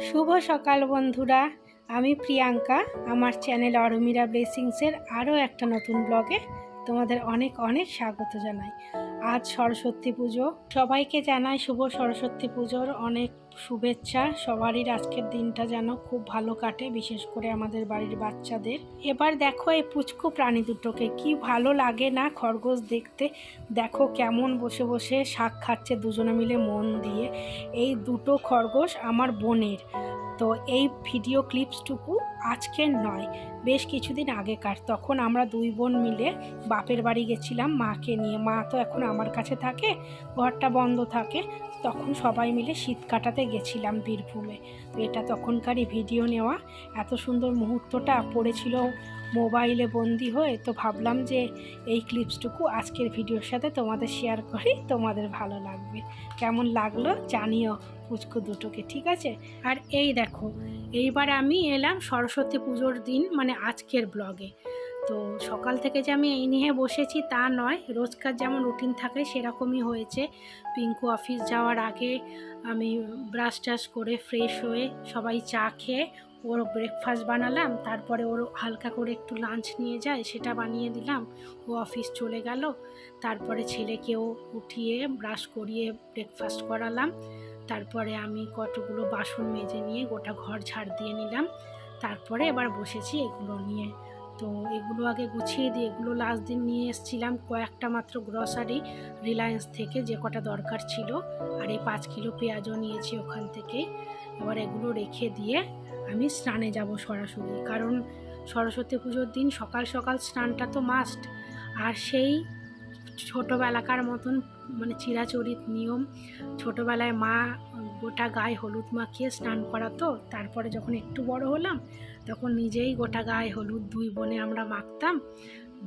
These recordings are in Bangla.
শুভ সকাল বন্ধুরা, আমি প্রিয়াঙ্কা, আমার চ্যানেল অরমিরা ব্লেসিংসের আরও একটা নতুন ব্লগে তোমাদের অনেক অনেক স্বাগত জানাই। আজ সরস্বতী পুজো। সবাইকে জানাই শুভ সরস্বতী পুজোর অনেক শুভেচ্ছা। সবারই আজকের দিনটা যেন খুব ভালো কাটে, বিশেষ করে আমাদের বাড়ির বাচ্চাদের। এবার দেখো এই পুচকু প্রাণী দুটোকে, কি ভালো লাগে না খরগোশ দেখতে। দেখো কেমন বসে বসে শাক খাচ্ছে দুজনে মিলে মন দিয়ে। এই দুটো খরগোশ আমার বোনের। তো এই ভিডিও ক্লিপসটুকু আজকের নয়, বেশ কিছুদিন আগেকার। তখন আমরা দুই বোন মিলে বাপের বাড়ি গেছিলাম মাকে নিয়ে। মা তো এখন আমার কাছে থাকে, ঘরটা বন্ধ থাকে। তখন সবাই মিলে শীত কাটাতে গেছিলাম বীরভূমে। তো এটা তখনকারই ভিডিও নেওয়া। এত সুন্দর মুহূর্তটা পড়েছিল মোবাইলে বন্দি হয়ে তো ভাবলাম যে এই ক্লিপসটুকু আজকের ভিডিওর সাথে তোমাদের শেয়ার করি, তোমাদের ভালো লাগবে। কেমন লাগল জানিও পুচকু দুটোকে, ঠিক আছে? আর এই দেখো, এইবার আমি এলাম সরস্বতী পুজোর দিন মানে আজকের ব্লগে তো সকাল থেকে যে আমি এই নিয়ে বসেছি তা নয়, রোজকার যেমন রুটিন থাকে সেরকমই হয়েছে। পিঙ্কু অফিস যাওয়ার আগে আমি ব্রাশ টাশ করে ফ্রেশ হয়ে সবাই চা খেয়ে ওর ব্রেকফাস্ট বানালাম, তারপরে ওর হালকা করে একটু লাঞ্চ নিয়ে যায়, সেটা বানিয়ে দিলাম। ও অফিস চলে গেল। তারপরে ছেলেকেও উঠিয়ে ব্রাশ করিয়ে ব্রেকফাস্ট করালাম। তারপরে আমি কতগুলো বাসন মেজে নিয়ে গোটা ঘর ঝাড় দিয়ে নিলাম। তারপরে এবার বসেছি এগুলো নিয়ে। তো এগুলো আগে গুছিয়ে দিয়ে, এগুলো লাস্ট দিন নিয়ে এসেছিলাম কয়েকটা মাত্র গ্রসারি রিলায়েন্স থেকে যে কটা দরকার ছিল। আর এই পাঁচ কিলো পেঁয়াজও নিয়েছি ওখান থেকে। এবার এগুলো রেখে দিয়ে আমি স্নানে যাব সরাসরি। কারণ সরস্বতী পুজোর দিন সকাল সকাল স্নানটা তো মাস্ট আর সেই ছোটোবেলাকার মতন মানে চিরাচরিত নিয়ম। ছোটোবেলায় মা গোটা গায়ে হলুদ মাখিয়ে স্নান করাতো, তারপরে যখন একটু বড় হলাম, তখন নিজেই গোটা গায়ে হলুদ দুই বোনে আমরা মাখতাম।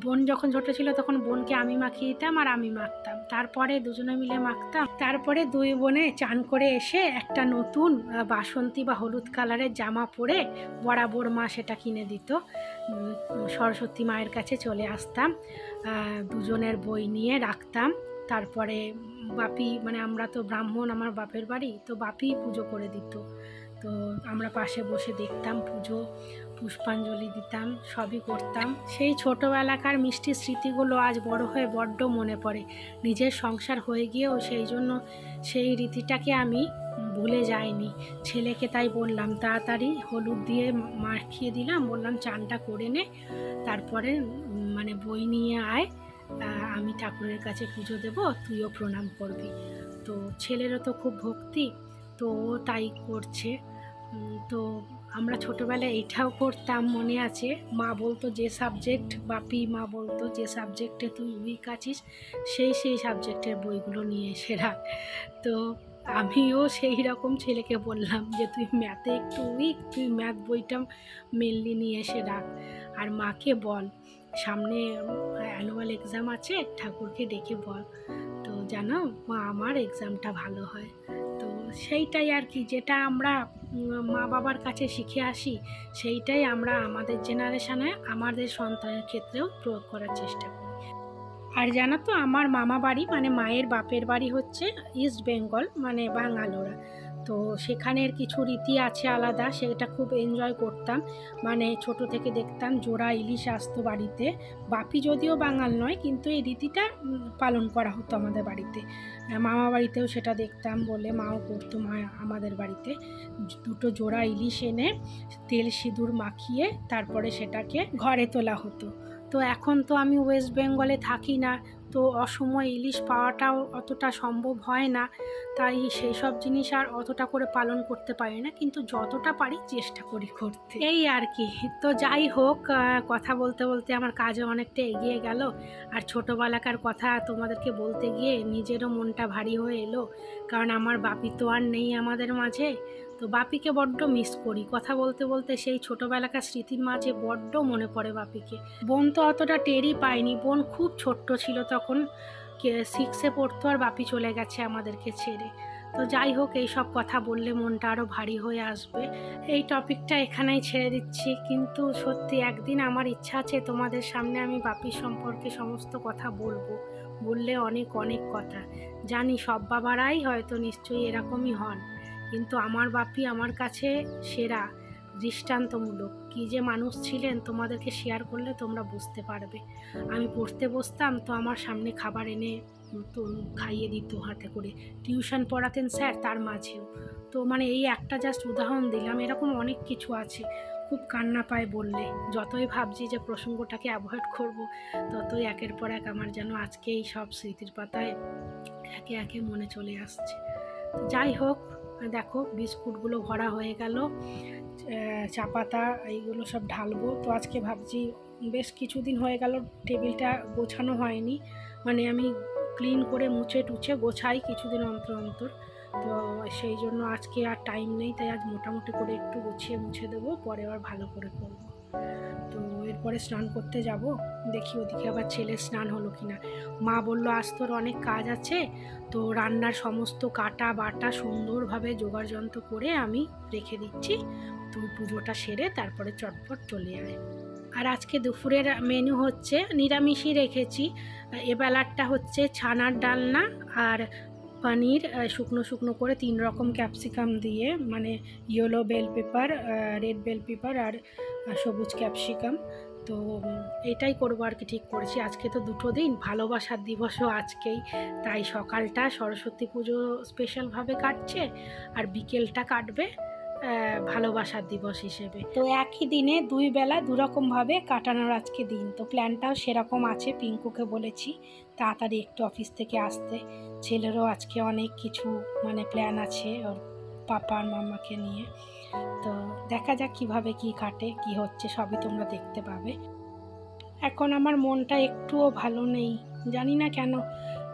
বোন যখন ছোট ছিল তখন বোনকে আমি মাখিয়ে দিতাম আর আমি মাখতাম। তারপরে দুজনে মিলে মাখতাম। তারপরে দুই বোনে চান করে এসে একটা নতুন বাসন্তী বা হলুদ কালারের জামা পরে বরাবর মা সেটা কিনে দিত। সরস্বতী মায়ের কাছে চলে আসতাম। দুজনের বই নিয়ে রাখতাম। তারপরে বাপি মানে আমরা তো ব্রাহ্মণ, আমার বাপের বাড়ি, তো বাপি পুজো করে দিত। তো আমরা পাশে বসে দেখতাম পুজো, পুষ্পাঞ্জলি দিতাম, সবই করতাম। সেই ছোটোবেলাকার মিষ্টি স্মৃতিগুলো আজ বড় হয়ে বড্ড মনে পড়ে। নিজের সংসার হয়ে গিয়েও সেই জন্য সেই রীতিটাকে আমি ভুলে যাইনি। ছেলেকে তাই বললাম, তাড়াতাড়ি হলুদ দিয়ে মাখিয়ে দিলাম। বললাম, চানটা করে নে। তারপরে মানে বই নিয়ে আয়। আমি ঠাকুরের কাছে পুজো দেব, তুইও প্রণাম করবি। তো ছেলেরও তো খুব ভক্তি, তো তাই করছে। তো আমরা ছোটোবেলায় এটাও করতাম মনে আছে। মা বলতো, যে সাবজেক্ট বাপি মা বলতো, যে সাবজেক্টে তুই উইক আছিস, সেই সেই সাবজেক্টের বইগুলো নিয়ে এসে রাখ। তো আমিও সেই রকম ছেলেকে বললাম যে, তুই ম্যাথে একটু উইক তুই ম্যাথ বইটা মেনলি নিয়ে এসে রাখ। আর মাকে বল সামনে অ্যানুয়াল এক্সাম আছে, ঠাকুরকে ডেকে বল। তো জানো, মা, আমার এক্সামটা ভালো হয়। তো সেইটাই আর কি, যেটা আমরা মা বাবার কাছে শিখে আসি, সেইটাই আমরা আমাদের জেনারেশনে আমাদের সন্তানের ক্ষেত্রেও প্রয়োগ করার চেষ্টা করি। আর জানো তো, আমার মামা বাড়ি মানে মায়ের বাপের বাড়ি হচ্ছে ইস্ট বেঙ্গল মানে বাঙালোরা তো সেখানের কিছু রীতি আছে আলাদা সেটা খুব এনজয় করতাম। মানে ছোট থেকে দেখতাম জোড়া ইলিশ আসতো বাড়িতে। বাপি যদিও বাঙাল নয় কিন্তু এই রীতিটা পালন করা হতো আমাদের বাড়িতে। আহ, মামা বাড়িতেও সেটা দেখতাম বলে মাও করতো মা আমাদের বাড়িতে। দুটো জোড়া ইলিশ এনে তেল সিঁদুর মাখিয়ে তারপরে সেটাকে ঘরে তোলা হতো। তো এখন তো আমি ওয়েস্ট বেঙ্গলে থাকি না, তো অসময় ইলিশ পাওয়াটাও অতটা সম্ভব হয় না। তাই সেই সব জিনিস আর অতটা করে পালন করতে পারি না, কিন্তু যতটা পারি চেষ্টা করি করতে। এই আর কি। তো যাই হোক কথা বলতে বলতে আমার কাজে অনেকটা এগিয়ে গেল। আর ছোটোবেলাকার কথা তোমাদেরকে বলতে গিয়ে নিজেরও মনটা ভারী হয়ে এলো। কারণ আমার বাপি তো আর নেই আমাদের মাঝে। তো বাপিকে বড্ড মিস করি। কথা বলতে বলতে সেই ছোটোবেলাকার স্মৃতির মাঝে বড্ড মনে পড়ে বাপিকে। বোন তো অতটা টেরই পায়নি। বোন খুব ছোট্ট ছিল তখন। সিক্সে পড়তো আর বাপি চলে গেছে আমাদেরকে ছেড়ে। তো যাই হোক, এই সব কথা বললে মনটা আরও ভারী হয়ে আসবে। এই টপিকটা এখানেই ছেড়ে দিচ্ছি। কিন্তু সত্যি একদিন আমার ইচ্ছা আছে তোমাদের সামনে আমি বাপির সম্পর্কে সমস্ত কথা বলব। বললে অনেক অনেক কথা। জানি সব বাবারাই হয়তো নিশ্চয়ই এরকমই হন। কিন্তু আমার বাপি আমার কাছে সেরা, দৃষ্টান্তমূলক। কী যে মানুষ ছিলেন, তোমাদেরকে শেয়ার করলে তোমরা বুঝতে পারবে। আমি পড়তে বসতাম তো আমার সামনে খাবার এনে তো খাইয়ে দিত হাতে করে। টিউশন পড়াতেন স্যার তার মাঝেও। তো মানে এই একটা জাস্ট উদাহরণ দিলাম, এরকম অনেক কিছু আছে। খুব কান্না পায় বললে। যতই ভাবছি যে প্রসঙ্গটাকে অ্যাভয়েড করব, ততই একের পর এক আমার যেন আজকে এই সব স্মৃতির পাতায় একে একে মনে চলে আসছে। যাই হোক দেখো বিস্কুটগুলো ভরা হয়ে গেল চা পাতা এইগুলো সব ঢালবো। তো আজকে ভাবছি বেশ কিছুদিন হয়ে গেল, টেবিলটা গোছানো হয়নি। মানে আমি ক্লিন করে মুছে টুছে গোছাই কিছুদিন অন্তর অন্তর। তো সেই জন্য আজকে আর টাইম নেই, তাই আজ মোটামুটি করে একটু গুছিয়ে মুছে দেবো, পরে আবার ভালো করে করব। তো এরপরে স্নান করতে যাব। দেখি ওদিকে আবার ছেলের স্নান হলো কি না মা বলল, আজ তোর অনেক কাজ আছে। তো রান্নার সমস্ত কাটা বাটা সুন্দরভাবে জোগাড় যন্ত্র করে আমি রেখে দিচ্ছি। তুই পুজোটা সেরে তারপরে চটপট চলে আয়। আর আজকে দুপুরের মেনু হচ্ছে নিরামিষই রেখেছি। এবেলারটা হচ্ছে ছানার ডালনা আর পনির শুকনো শুকনো করে তিন রকম ক্যাপসিকাম দিয়ে মানে yellow bell pepper red bell pepper আর সবুজ ক্যাপসিকাম তো এটাই করব আর কি, ঠিক করেছি। আজকে তো দুটো দিন, ভালোবাসার দিবসও আজকেই। তাই সকালটা সরস্বতী পুজো স্পেশালভাবে কাটছে আর বিকেলটা কাটবে ভালোবাসার দিবস হিসেবে। তো একই দিনে দুই বেলা দুরকমভাবে কাটানোর আজকে দিন। তো প্ল্যানটাও সেরকম আছে, পিঙ্কুকে বলেছি তাড়াতাড়ি একটু অফিস থেকে আসতে। ছেলেরও আজকে অনেক কিছু মানে প্ল্যান আছে, ওর পাপা আর মামাকে নিয়ে। তো দেখা যাক কীভাবে কি কাটে, কি হচ্ছে, সবই তোমরা দেখতে পাবে। এখন আমার মনটা একটুও ভালো নেই। জানি না কেন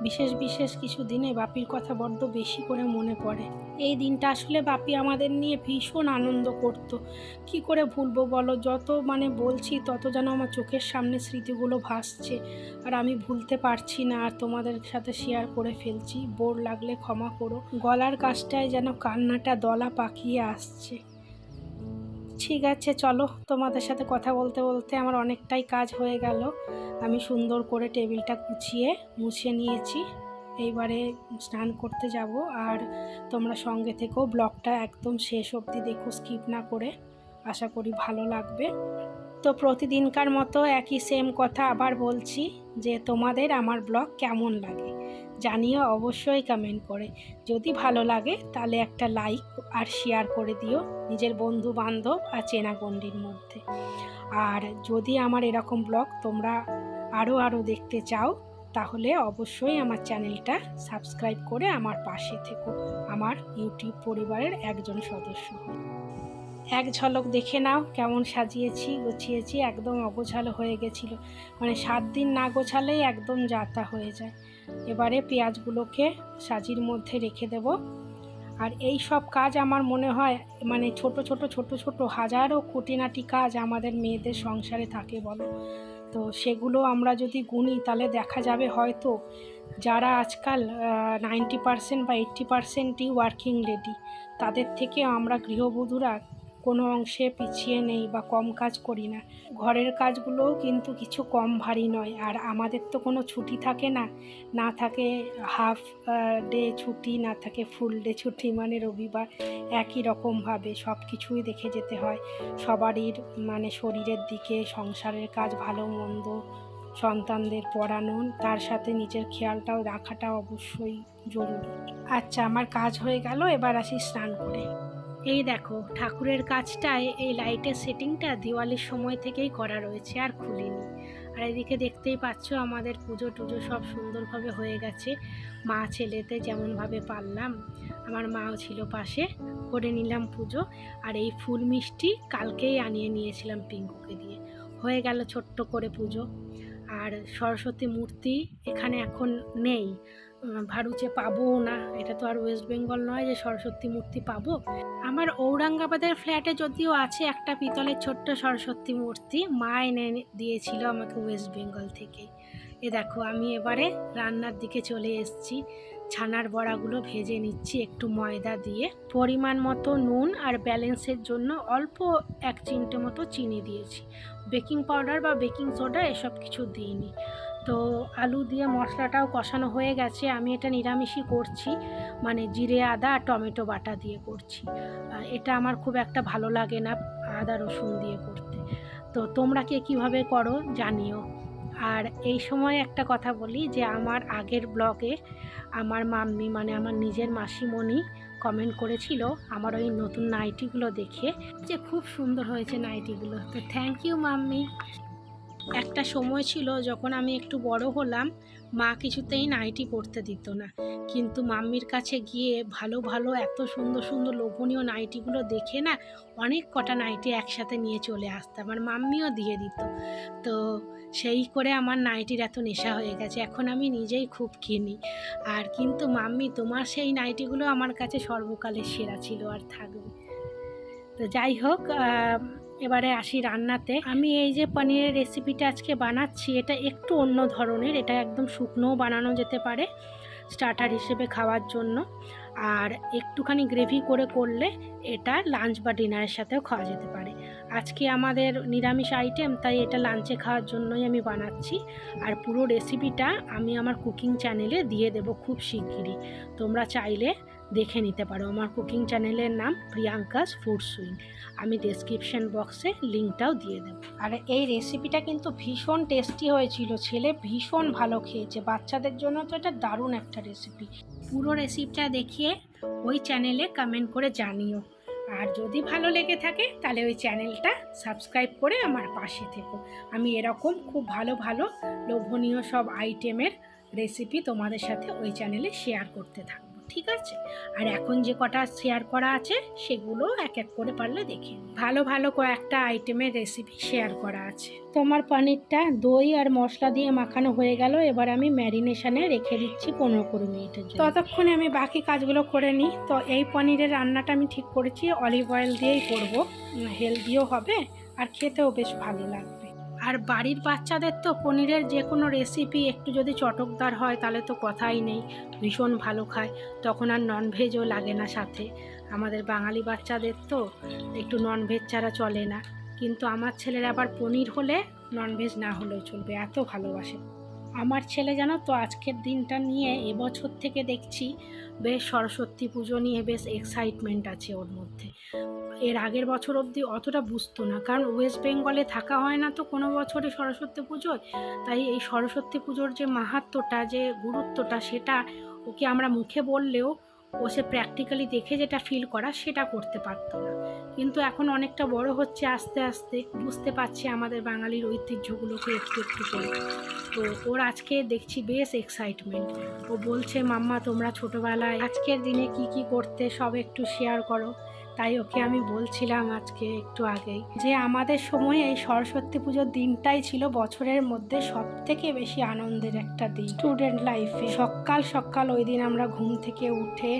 বিশেষ বিশেষ কিছু দিনে বাপির কথা বড্ড বেশি করে মনে পড়ে। এই দিনটা আসলে বাপি আমাদের নিয়ে ভীষণ আনন্দ করত। কি করে ভুলবো বলো? যত মানে বলছি, তত যেন আমার চোখের সামনে স্মৃতিগুলো ভাসছে। আর আমি ভুলতে পারছি না, আর তোমাদের সাথে শেয়ার করে ফেলছি। বোর লাগলে ক্ষমা করো। গলার কাজটায় যেন কান্নাটা দলা পাকিয়ে আসছে। ঠিক আছে, চলো তোমাদের সাথে কথা বলতে বলতে আমার অনেকটাই কাজ হয়ে গেল। আমি সুন্দর করে টেবিলটা গুছিয়ে মুছে নিয়েছি। এইবারে স্নান করতে যাব আর তোমরা সঙ্গে থেকেও ব্লগটা একদম শেষ অবধি দেখো, স্কিপ না করে। আশা করি ভালো লাগবে। তো প্রতিদিনকার মতো একই সেম কথা আবার বলছি যে তোমাদের আমার ব্লগ কেমন লাগে? জানিও অবশ্যই কমেন্ট করে। যদি ভালো লাগে, তাহলে একটা লাইক আর শেয়ার করে দিও নিজের বন্ধু বান্ধব আর চেনা গণ্ডির মধ্যে। আর যদি আমার এরকম ব্লগ তোমরা আরও আরও দেখতে চাও, তাহলে অবশ্যই আমার চ্যানেলটা সাবস্ক্রাইব করে আমার পাশে থেকো। আমার ইউটিউব পরিবারের একজন সদস্য। এক ঝলক দেখে নাও কেমন সাজিয়েছি, গুছিয়েছি, একদম অগোছালো হয়ে গেছিল। মানে সাত দিন না গোছালেই একদম যাতা হয়ে যায়। এবারে পেঁয়াজগুলোকে সাজির মধ্যে রেখে দেব। আর এই সব কাজ আমার মনে হয় মানে ছোট ছোট ছোট ছোট হাজারো খুঁটিনাটি কাজ আমাদের মেয়েদের সংসারে থাকে বলো। তো সেগুলো আমরা যদি গুনি তাহলে দেখা যাবে হয়তো যারা আজকাল নাইনটি পারসেন্ট বা এইট্টি পারসেন্টই ওয়ার্কিং লেডি তাদের থেকে আমরা গৃহবধূরা কোনো অংশে পিছিয়ে নেই বা কম কাজ করি না। ঘরের কাজগুলোও কিন্তু কিছু কম ভারী নয়। আর আমাদের তো কোনো ছুটি থাকে না। না থাকে হাফ ডে ছুটি, না থাকে ফুল ডে ছুটি মানে রবিবার একই রকমভাবে সব কিছুই দেখে যেতে হয়। সবারই মানে শরীরের দিকে, সংসারের কাজ ভালো মন্দ, সন্তানদের পড়ানো, তার সাথে নিজের খেয়ালটাও রাখাটা অবশ্যই জরুরি। আচ্ছা আমার কাজ হয়ে গেল, এবার আসি স্নান করে। এই দেখো, ঠাকুরের কাজটায় এই লাইটের সেটিংটা দিওয়ালির সময় থেকেই করা রয়েছে আর খুলিনি। আর এদিকে দেখতেই পাচ্ছ আমাদের পুজো টুজো সব সুন্দরভাবে হয়ে গেছে। মা ছেলেতে যেমনভাবে পারলাম, আমার মাও ছিল পাশে, করে নিলাম পুজো। আর এই ফুল মিষ্টি কালকেই আনিয়ে নিয়েছিলাম পিঙ্কুকে দিয়ে। হয়ে গেল ছোট্ট করে পুজো। আর সরস্বতী মূর্তি এখানে এখন নেই। ভারুচে পাবো না, এটা তো আর ওয়েস্ট বেঙ্গল নয় যে সরস্বতী মূর্তি পাবো। আমার ঔরঙ্গাবাদের ফ্ল্যাটে যদিও আছে একটা পিতলের ছোট্ট সরস্বতী মূর্তি, মা এনে দিয়েছিল আমাকে ওয়েস্ট বেঙ্গল থেকে। এ দেখো, আমি এবারে রান্নার দিকে চলে এসেছি। ছানার বড়াগুলো ভেজে নিচ্ছি একটু ময়দা দিয়ে। পরিমাণ মতো নুন আর ব্যালেন্সের জন্য অল্প এক চিমটে মতো চিনি দিয়েছি। বেকিং পাউডার বা বেকিং সোডা এসব কিছু দিইনি। তো আলু দিয়ে মশলাটাও কষানো হয়ে গেছে। আমি এটা নিরামিষই করছি। মানে জিরে, আদা আর টমেটো বাটা দিয়ে করছি। এটা আমার খুব একটা ভালো লাগে না আদা রসুন দিয়ে করতে। তো তোমরা কে কীভাবে করো জানিও। আর এই সময় একটা কথা বলি যে আমার আগের ব্লগে আমার মাম্মি মানে আমার নিজের মাসিমণি কমেন্ট করেছিল আমার ওই নতুন নাইটিগুলো দেখে যে খুব সুন্দর হয়েছে নাইটিগুলো। তো থ্যাংক ইউ মাম্মি। একটা সময় ছিল যখন আমি একটু বড় হলাম, মা কিছুতেই নাইটি পরতে দিত না। কিন্তু মাম্মির কাছে গিয়ে ভালো ভালো, এত সুন্দর সুন্দর লোভনীয় নাইটিগুলো দেখে না অনেক কটা নাইটি একসাথে নিয়ে চলে আসতাম আর মাম্মিও দিয়ে দিত। তো সেই করে আমার নাইটির এত নেশা হয়ে গেছে, এখন আমি নিজেই খুব কিনি আর কিন্তু মাম্মি, তোমার সেই নাইটিগুলো আমার কাছে সর্বকালের সেরা ছিল আর থাকবে। তো যাই হোক এবারে আসি রান্নাতে। আমি এই যে পনিরের রেসিপিটা আজকে বানাচ্ছি, এটা একটু অন্য ধরনের, এটা একদম শুকনোও বানানো যেতে পারে স্টার্টার হিসেবে খাওয়ার জন্য। আর একটুখানি গ্রেভি করে করলে এটা লাঞ্চ বা ডিনারের সাথেও খাওয়া যেতে পারে। আজকে আমাদের নিরামিষ আইটেম তাই এটা লাঞ্চে খাওয়ার জন্যই আমি বানাচ্ছি। আর পুরো রেসিপিটা আমি আমার কুকিং চ্যানেলে দিয়ে দেব খুব শিগগিরই। তোমরা চাইলে দেখে নিতে পারো। আমার কুকিং চ্যানেলের নাম প্রিয়াঙ্কাস ফুড সুইং। আমি ডেসক্রিপশন বক্সে লিঙ্কটাও দিয়ে দেবো। আর এই রেসিপিটা কিন্তু ভীষণ টেস্টি হয়েছিল। ছেলে ভীষণ ভালো খেয়েছে। বাচ্চাদের জন্য তো এটা দারুণ একটা রেসিপি পুরো রেসিপিটা দেখিয়ে ওই চ্যানেলে কমেন্ট করে জানিও। আর যদি ভালো লেগে থাকে তাহলে ওই চ্যানেলটা সাবস্ক্রাইব করে আমার পাশে থেকো। আমি এরকম খুব ভালো ভালো লোভনীয় সব আইটেমের রেসিপি তোমাদের সাথে ওই চ্যানেলে শেয়ার করতে থাকব ঠিক আছে? আর এখন যে কটা শেয়ার করা আছে, সেগুলো এক এক করে পারলে দেখে ভালো ভালো কয়েকটা আইটেমের রেসিপি শেয়ার করা আছে। তোমার পনিরটা দই আর মশলা দিয়ে মাখানো হয়ে গেল, এবার আমি ম্যারিনেশনে রেখে দিচ্ছি পনেরো কুড়ি মিনিটের জন্য। ততক্ষণে আমি বাকি কাজগুলো করে নিই। তো এই পনিরের রান্নাটা আমি ঠিক করেছি অলিভ অয়েল দিয়েই করব। হেলদিও হবে আর খেতেও বেশ ভালো লাগবে। আর বাড়ির বাচ্চাদের তো পনিরের যে কোনো রেসিপি একটু যদি চটকদার হয় তাহলে তো কথাই নেই, ভীষণ ভালো খায়, তখন আর ননভেজও লাগে না সাথে। আমাদের বাঙালি বাচ্চাদের তো একটু ননভেজ ছাড়া চলে না, কিন্তু আমার ছেলের আবার পনির হলে ননভেজ না হলেও চলবে, এত ভালোবাসে। আমার ছেলে জানো তো আজকের দিনটা নিয়ে এবছর থেকে দেখছি, বেশ সরস্বতী পুজো নিয়ে বেশ এক্সাইটমেন্ট আছে ওর মধ্যে। এর আগের বছর অবধি অতটা বুঝতো না। কারণ ওয়েস্ট বেঙ্গলে থাকা হয় না তো কোনো বছরে সরস্বতী পুজোয়। তাই এই সরস্বতী পুজোর যে মাহাত্ম্যটা, যে গুরুত্বটা, সেটা ওকে আমরা মুখে বললেও ও সে প্র্যাকটিক্যালি দেখে যেটা ফিল করা সেটা করতে পারতো না। কিন্তু এখন অনেকটা বড় হচ্ছে আস্তে আস্তে। বুঝতে পারছে আমাদের বাঙালির ঐতিহ্যগুলোকে একটু একটু করে। তো ওর আজকে দেখছি বেশ এক্সাইটমেন্ট ও বলছে, মাম্মা, তোমরা ছোটোবেলায় আজকের দিনে কি কি করতে সব একটু শেয়ার করো। তাই ওকে আমি বলছিলাম আজকে একটু আগেই যে আমাদের সময় এই সরস্বতী পুজোর দিনটাই ছিল বছরের মধ্যে সব থেকে বেশি আনন্দের একটা দিন। স্টুডেন্ট লাইফে সকাল সকাল ওই দিন আমরা ঘুম থেকে উঠে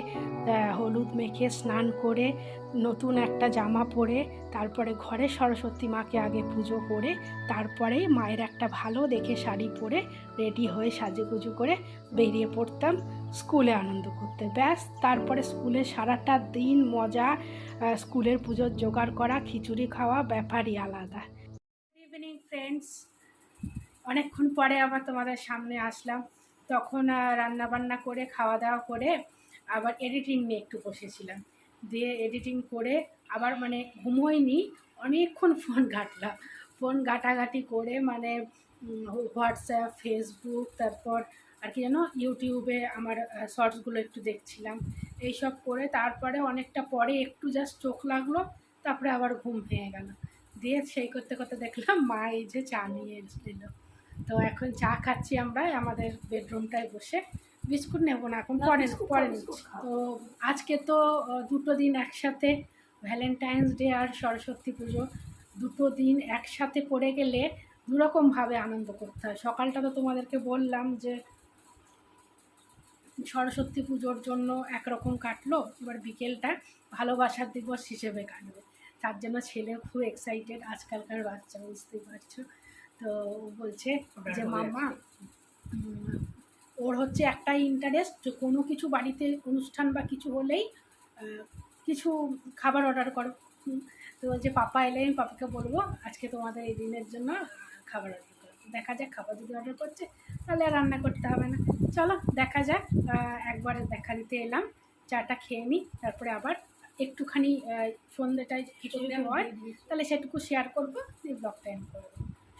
হলুদ মেখে স্নান করে নতুন একটা জামা পরে, তারপরে ঘরে সরস্বতী মাকে আগে পুজো করে, তারপরেই মায়ের একটা ভালো দেখে শাড়ি পরে রেডি হয়ে সাজুগুজু করে বেরিয়ে পড়তাম স্কুলে আনন্দ করতে। ব্যাস, তারপরে স্কুলে সারাটা দিন মজা স্কুলের পুজোর জোগাড় করা, খিচুড়ি খাওয়া, ব্যাপারই আলাদা। ইভিনিং ফ্রেন্ডস অনেকক্ষণ পরে আবার তোমাদের সামনে আসলাম। তখন রান্না বান্না করে, খাওয়া দাওয়া করে আবার এডিটিং নিয়ে একটু বসেছিলাম। দিয়ে এডিটিং করে আবার মানে ঘুমোইনি অনেকক্ষণ ফোন ঘাটলাম। ফোন ঘাটাঘাটি করে মানে হোয়াটসঅ্যাপ ফেসবুক তারপর আর কি যেন ইউটিউবে আমার শর্টসগুলো একটু দেখছিলাম। এইসব করে তারপরে অনেকটা পরে একটু জাস্ট চোখ লাগল, তারপরে আবার ঘুম ভেঙে গেল। দিয়ে সেই করতে করতে দেখলাম মা এই যে চা নিয়ে দিল তো এখন চা খাচ্ছি আমরা, আমাদের বেডরুমটায় বসে। বিস্কুট নেব না এখন পরে পরে তো আজকে তো দুটো দিন একসাথে ভ্যালেন্টাইন্স ডে আর সরস্বতী পুজো দুটো দিন একসাথে পড়ে গেলে দুরকমভাবে আনন্দ করতে হয়। সকালটা তো তোমাদেরকে বললাম যে সরস্বতী পুজোর জন্য একরকম কাটলো এবার বিকেলটা ভালোবাসার দিবস হিসেবে কাটবে। তার জন্য ছেলে খুব এক্সাইটেড আজকালকার বাচ্চা বুঝতেই পারছ। তো বলছে যে মামা ওর হচ্ছে একটাই ইন্টারেস্ট যে কোনো কিছু বাড়িতে অনুষ্ঠান বা কিছু হলেই কিছু খাবার অর্ডার করো। তো যে পাপা এলে আমি পাপাকে বলব আজকে তোমাদের এই দিনের জন্য খাবার অর্ডার করো। দেখা যাক খাবার যদি অর্ডার করছে তাহলে আর রান্না করতে হবে না। চলো দেখা যাক একবারে দেখা দিতে এলাম চাটা খেয়ে নিই তারপরে আবার একটুখানি সন্ধ্যেটায় কিছু হয় তাহলে সেটুকু শেয়ার করব এই ব্লগটা এন্ড করব।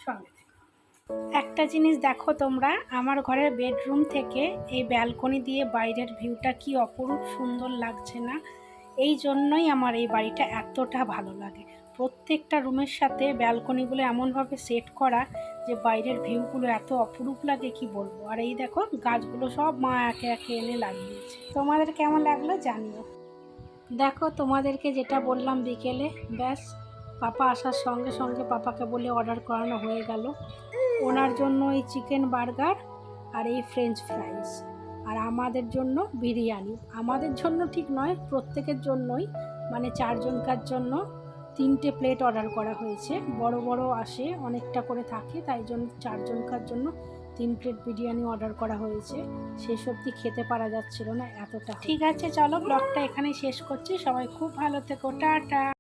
সঙ্গে। একটা জিনিস দেখো তোমরা, আমার ঘরের বেডরুম থেকে এই ব্যালকনি দিয়ে বাইরের ভিউটা কি অপরূপ সুন্দর লাগছে না? এই জন্যই আমার এই বাড়িটা এতটা ভালো লাগে। প্রত্যেকটা রুমের সাথে ব্যালকনিগুলো এমনভাবে সেট করা যে বাইরের ভিউগুলো এত অপরূপ লাগে, কি বলব? আর এই দেখো, গাছগুলো সব মা একে একে এনে লাগিয়েছে। তোমাদের কেমন লাগল জানিও। দেখো, তোমাদেরকে যেটা বললাম বিকেলে, ব্যাস, পাপা আসার সঙ্গে সঙ্গে পাপাকে বলে অর্ডার করানো হয়ে গেল। ওনার জন্য এই চিকেন বার্গার আর এই ফ্রেঞ্চ ফ্রাইস আর আমাদের জন্য বিরিয়ানি। আমাদের জন্য ঠিক নয়, প্রত্যেকের জন্যই। মানে চারজনকার জন্য তিনটে প্লেট অর্ডার করা হয়েছে। বড় বড় আসে, অনেকটা করে থাকে, তাই জন্য চারজনকার জন্য তিন প্লেট বিরিয়ানি অর্ডার করা হয়েছে। শেষ অবধি খেতে পারা যাচ্ছিল না এতটা। ঠিক আছে, চলো ব্লগটা এখানে শেষ করছি। সবাই খুব ভালো থেকো, টাটা।